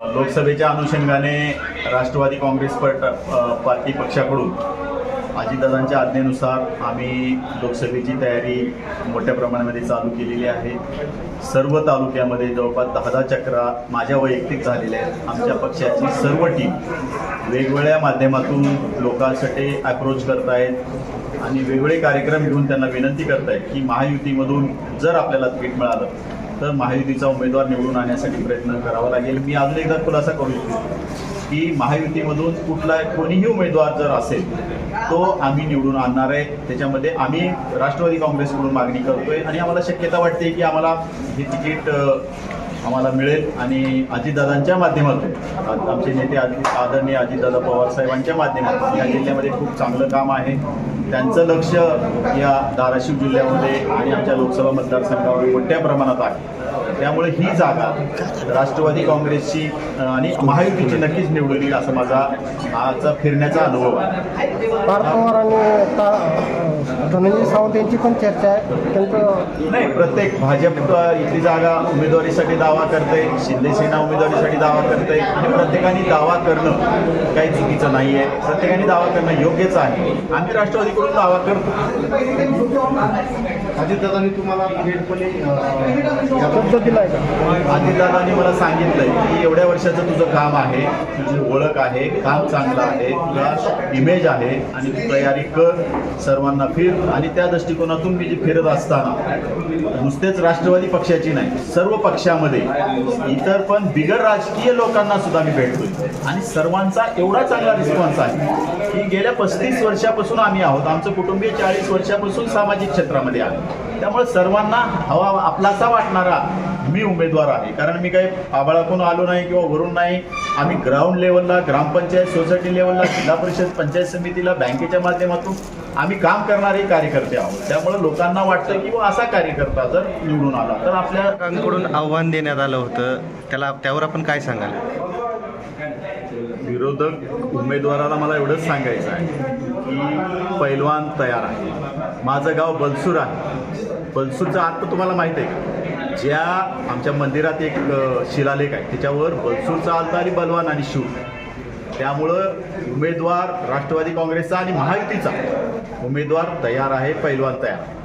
लोकसभेच्या अनुषंगाने राष्ट्रवादी काँग्रेस पट पार्टी पक्षाकडून अजितदादांच्या आज्ञेनुसार आम्ही लोकसभेची तयारी मोठ्या प्रमाणामध्ये चालू केलेली आहे. सर्व तालुक्यामध्ये जवळपास दहा दहा चक्रा माझ्या वैयक्तिक झालेल्या आहेत. आमच्या पक्षाची सर्व टीम वेगवेगळ्या माध्यमातून लोकांसाठी अप्रोच करत आहेत आणि वेगवेगळे कार्यक्रम घेऊन त्यांना विनंती करत आहेत की महायुतीमधून जर आपल्याला तिकीट मिळालं तर महायुतीचा उमेदवार निवडून आणण्यासाठी प्रयत्न करावा लागेल. मी अजून एकदा खुलासा करू इच्छितो की महायुतीमधून कुठला कोणीही उमेदवार जर असेल तो आम्ही निवडून आणणार आहे. त्याच्यामध्ये आम्ही राष्ट्रवादी काँग्रेसकडून मागणी करतोय आणि आम्हाला शक्यता वाटते की आम्हाला हे तिकीट आम्हाला मिळेल आणि अजितदादांच्या माध्यमातून. आमचे नेते आदि आदरणीय अजितदादा पवार साहेबांच्या माध्यमातून. या जिल्ह्यामध्ये खूप चांगलं काम आहे. त्यांचं लक्ष या धाराशिव जिल्ह्यामध्ये आणि आमच्या लोकसभा मतदारसंघावर मोठ्या प्रमाणात आहे. त्यामुळे ही जागा राष्ट्रवादी काँग्रेसची आणि महायुतीची नक्कीच निवडून येईल असा माझा आजचा फिरण्याचा अनुभव आहे. पार्थ पवार आणि ता- धनंजय सावंत यांची पण चर्चा आहे. त्यांचं नाही प्रत्येक भाजप इथली जागा उमेदवारीसाठी दावा करते शिंदे सेना उमेदवारीसाठी दावा करते आणि प्रत्येकाने दावा करणं काही चुकीचं नाही आहे प्रत्येकाने दावा करणं योग्यच आहे. आम्ही राष्ट्रवादीकडून दावा करतो. अजितदादांनी तुम्हाला थेटपणे दिलाय का? अजितदादांनी मला सांगितलंय की एवढ्या वर्षाचं तुझं काम आहे तुझी ओळख आहे काम चांगलं आहे तुझा इमेज आहे आणि तू तयारी कर सर्वांना फिर आणि त्या दृष्टिकोनातून मी जी फिरत असताना नुसतेच राष्ट्रवादी पक्षाची नाही सर्व पक्षामध्ये इतर पण बिगर राजकीय लोकांना सुद्धा मी भेटतोय. आणि सर्वांचा एवढा चांगला रिस्पॉन्स आहे की गेल्या पस्तीस वर्षापासून आम्ही आहोत. आमचं कुटुंबीय चाळीस वर्षापासून सामाजिक क्षेत्रामध्ये आहे. त्यामुळे सर्वांना हवा आपलासा वाटणारा मी उमेदवार आहे. कारण मी काही आबाळातून आलो नाही किंवा वरून नाही. आम्ही ग्राउंड लेवलला ग्रामपंचायत सोसायटी लेवलला जिल्हा परिषद पंचायत समितीला बँकेच्या माध्यमातून आम्ही काम करणारे कार्यकर्ते आहोत. त्यामुळे लोकांना वाटतं की व असा कार्यकर्ता जर निवडून आला तर आपल्या लोकांकडून आव्हान देण्यात आलं होतं. त्याला त्यावर आपण काय सांगाल? विरोधक उमेदवाराला मला एवढंच सांगायचं आहे की पैलवान तयार आहे. माझं गाव बलसूर आहे. बलसूरचा अर्थ तुम्हाला माहीत आहे का? ज्या आमच्या मंदिरात एक शिलालेख आहे. त्याच्यावर बलसूरचा अर्थ आणि बलवान आणि शिव. त्यामुळं उमेदवार राष्ट्रवादी काँग्रेसचा आणि महायुतीचा. उमेदवार तयार आहे पैलवान तयार. आहे